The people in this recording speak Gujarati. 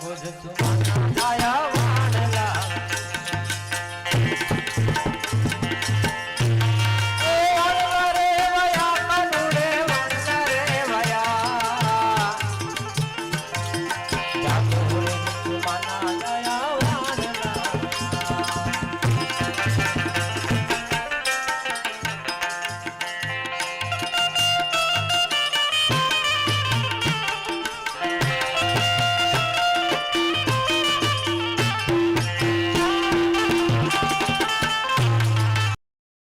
ભુજ આયા વાણ